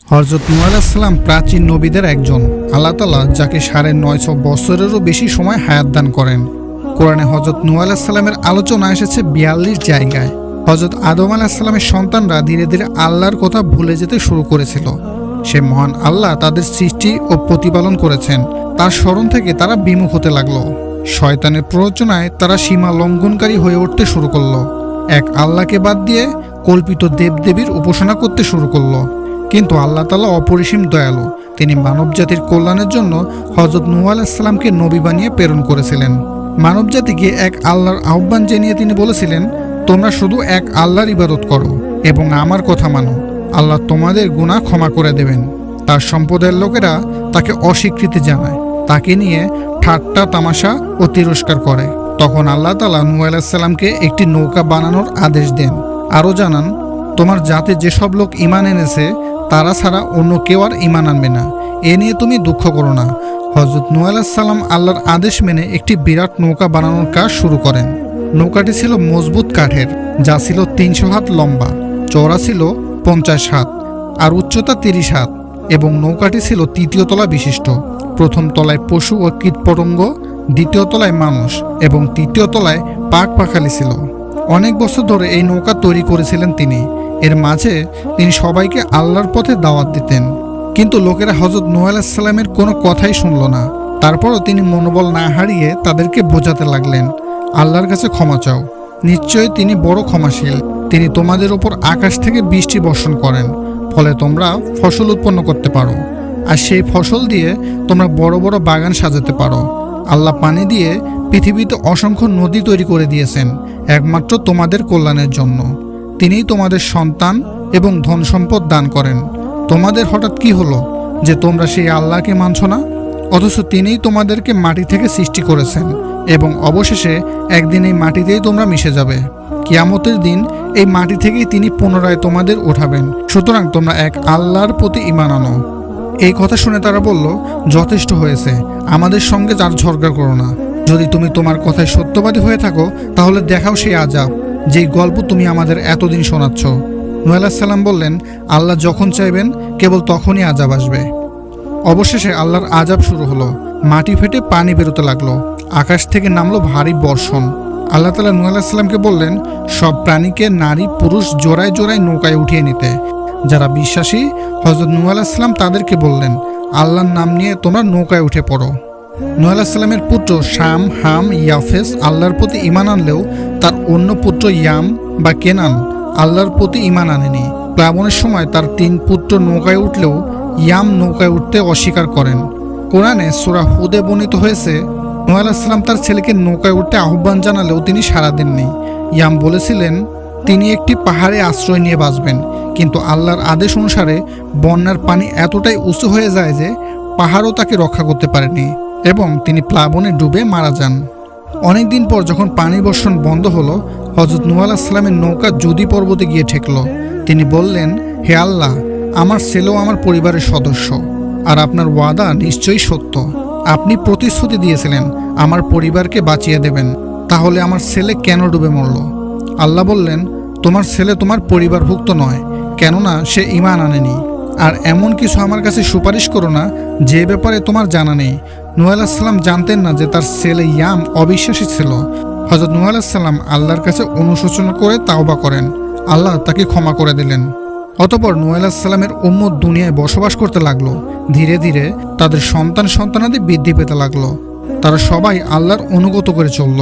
হজরত নূহ আলাহিসাল্লাম প্রাচীন নবীদের একজন। আল্লাহ তালা যাকে সাড়ে নয়শো বছরেরও বেশি সময় হায়াত দান করেন। কোরআনে হজরত নূহ আলাহিসাল্লামের আলোচনা এসেছে বিয়াল্লিশ জায়গায়। হজরত আদম আলাহিসাল্লামের সন্তানরা ধীরে ধীরে আল্লাহর কথা ভুলে যেতে শুরু করেছিল। সে মহান আল্লাহ তাদের সৃষ্টি ও প্রতিপালন করেছেন। তার স্মরণ থেকে তারা বিমুখ হতে লাগল। শয়তানের প্ররোচনায় তারা সীমা লঙ্ঘনকারী হয়ে উঠতে শুরু করল। এক আল্লাহকে বাদ দিয়ে কল্পিত দেবদেবীর উপাসনা করতে শুরু করল। কিন্তু আল্লাহ তালা অপরিসীম দয়ালু। তিনি মানবজাতির কল্যাণের জন্য হজরত নূহ আলাহিসাল্লামকে নবী বানিয়ে প্রেরণ করেছিলেন। মানবজাতিকে এক আল্লাহর আহ্বান জানিয়ে তিনি বলেছিলেন, তোমরা শুধু এক আল্লাহর ইবাদত করো এবং আমার কথা মানো। আল্লাহ তোমাদের গুনাহ ক্ষমা করে দেবেন। তার সম্প্রদায়ের লোকেরা তাকে অস্বীকৃতি জানায়। তাকে নিয়ে ঠাট্টা, তামাশা ও তিরস্কার করে। তখন আল্লাহ তালা নূহ আলাহিসাল্লামকে একটি নৌকা বানানোর আদেশ দেন। আরও জানান, তোমার জাতে যেসব লোক ইমান এনেছে তারা ছাড়া অন্য কেউ আর ইমান আনবে না। এ নিয়ে তুমি দুঃখ করো না। হজরত নূহ আলাহিসাল্লাম আল্লাহর আদেশ মেনে একটি বিরাট নৌকা বানানোর কাজ শুরু করেন। নৌকাটি ছিল মজবুত কাঠের, যা ছিল তিনশো হাত লম্বা, চওড়া ছিল পঞ্চাশ হাত, আর উচ্চতা তিরিশ হাত, এবং নৌকাটি ছিল তৃতীয় তলা বিশিষ্ট। প্রথম তলায় পশু ও কীটপতঙ্গ, দ্বিতীয় তলায় মানুষ, এবং তৃতীয় তলায় পাক পাখালি ছিল। অনেক বছর ধরে এই নৌকা তৈরি করেছিলেন তিনি। এর মাঝে তিনি সবাইকে আল্লাহর পথে দাওয়াত দিতেন। কিন্তু লোকেরা হজরত নোহ আলাহিসাল্লামের কোনো কথাই শুনল না। তারপরও তিনি মনোবল না হারিয়ে তাদেরকে বোঝাতে লাগলেন, আল্লাহর কাছে ক্ষমা চাও। নিশ্চয়ই তিনি বড় ক্ষমাশীল। তিনি তোমাদের ওপর আকাশ থেকে বৃষ্টি বর্ষণ করেন, ফলে তোমরা ফসল উৎপন্ন করতে পারো। আর সেই ফসল দিয়ে তোমরা বড় বড় বাগান সাজাতে পারো। আল্লাহ পানি দিয়ে পৃথিবীতে অসংখ্য নদী তৈরি করে দিয়েছেন, একমাত্র তোমাদের কল্যাণের জন্য। তিনিই তোমাদের সন্তান এবং ধন সম্পদ দান করেন। তোমাদের হঠাৎ কি হলো যে তোমরা সেই আল্লাহকে মানছ না? অথচ তিনিই তোমাদেরকে মাটি থেকে সৃষ্টি করেছেন এবং অবশেষে একদিন এই মাটিতেই তোমরা মিশে যাবে। কিয়ামতের দিন এই মাটি থেকেই তিনি পুনরায় তোমাদের উঠাবেন সুতরাং তোমরা এক আল্লাহর প্রতি ইমান আনো। এই কথা শুনে তারা বলল, যথেষ্ট হয়েছে। আমাদের সঙ্গে যার ঝগড়া করো না। যদি তুমি তোমার কথায় সত্যবাদী হয়ে থাকো, তাহলে দেখাও সেই আজাব যেই গল্প তুমি আমাদের এতদিন শোনাচ্ছ। নুয়াল্লাহ বললেন, আল্লাহ যখন চাইবেন, কেবল তখনই আজাব আসবে। অবশেষে আল্লাহর আজাব শুরু হলো। মাটি ফেটে পানি বেরোতে লাগল। আকাশ থেকে নামলো ভারী বর্ষণ। আল্লাহ তালা নুয়াল্লাহামকে বললেন, সব প্রাণীকে নারী, পুরুষ জোড়ায় জোড়ায় নৌকায় উঠিয়ে নিতে। যারা বিশ্বাসী হজরত নূ আলাহিসাল্লাম তাদেরকে বললেন, আল্লাহর নাম নিয়ে তোমরা নৌকায় উঠে পড়ো। নূ আলাহিসাল্লামের পুত্র শাম, হাম, ইয়াফেস আল্লাহর প্রতি ইমান আনলেও তার অন্য পুত্র ইয়াম বা কেনান আল্লাহর প্রতি ইমান আনেনি। প্লাবনের সময় তার তিন পুত্র নৌকায় উঠলেও ইয়াম নৌকায় উঠতে অস্বীকার করেন। কোরআনে সুরা হুদে বর্ণিত হয়েছে, নূহ আলাহিসাল্লাম তার ছেলেকে নৌকায় উঠতে আহ্বান জানালেও তিনি সাড়া দেননি। ইয়াম বলেছিলেন, তিনি একটি পাহাড়ে আশ্রয় নিয়ে বাঁচবেন, কিন্তু আল্লাহর আদেশ অনুসারে বন্যার পানি এতটাই উঁচু হয়ে যায় যে পাহাড়ও তাকে রক্ষা করতে পারেনি। এবং তিনি প্লাবনে ডুবে মারা যান। অনেকদিন পর যখন পানি বর্ষণ বন্ধ হলো হজরত নূহ আলাহিসাল্লামের নৌকা যুদি পর্বতে গিয়ে ঠেকল। তিনি বললেন, হে আল্লাহ, আমার ছেলেও আমার পরিবারের সদস্য, আর আপনার ওয়াদা নিশ্চয়ই সত্য। আপনি প্রতিশ্রুতি দিয়েছিলেন, আমার পরিবারকে বাঁচিয়ে দেবেন। তাহলে আমার ছেলে কেন ডুবে মরল? আল্লাহ বললেন, তোমার ছেলে তোমার পরিবারভুক্ত নয়, কেননা সে ইমান আনেনি। আর এমন কিছু আমার কাছে সুপারিশ করো না, যে ব্যাপারে তোমার জানা নেই। নুহ আলাহিসাল্লাম জানতেন না যে তার ছেলে ইয়াম অবিশ্বাসী ছিল। হজরত নুহ আলাহিসাল্লাম আল্লাহর কাছে অনুশোচনা করে তাওবা করেন। আল্লাহ তাকে ক্ষমা করে দিলেন। অতপর নুহ আলাহিসাল্লামের উম্মত দুনিয়ায় বসবাস করতে লাগল। ধীরে ধীরে তাদের সন্তান সন্তানাদি বৃদ্ধি পেতে লাগল। তারা সবাই আল্লাহর অনুগত করে চলল।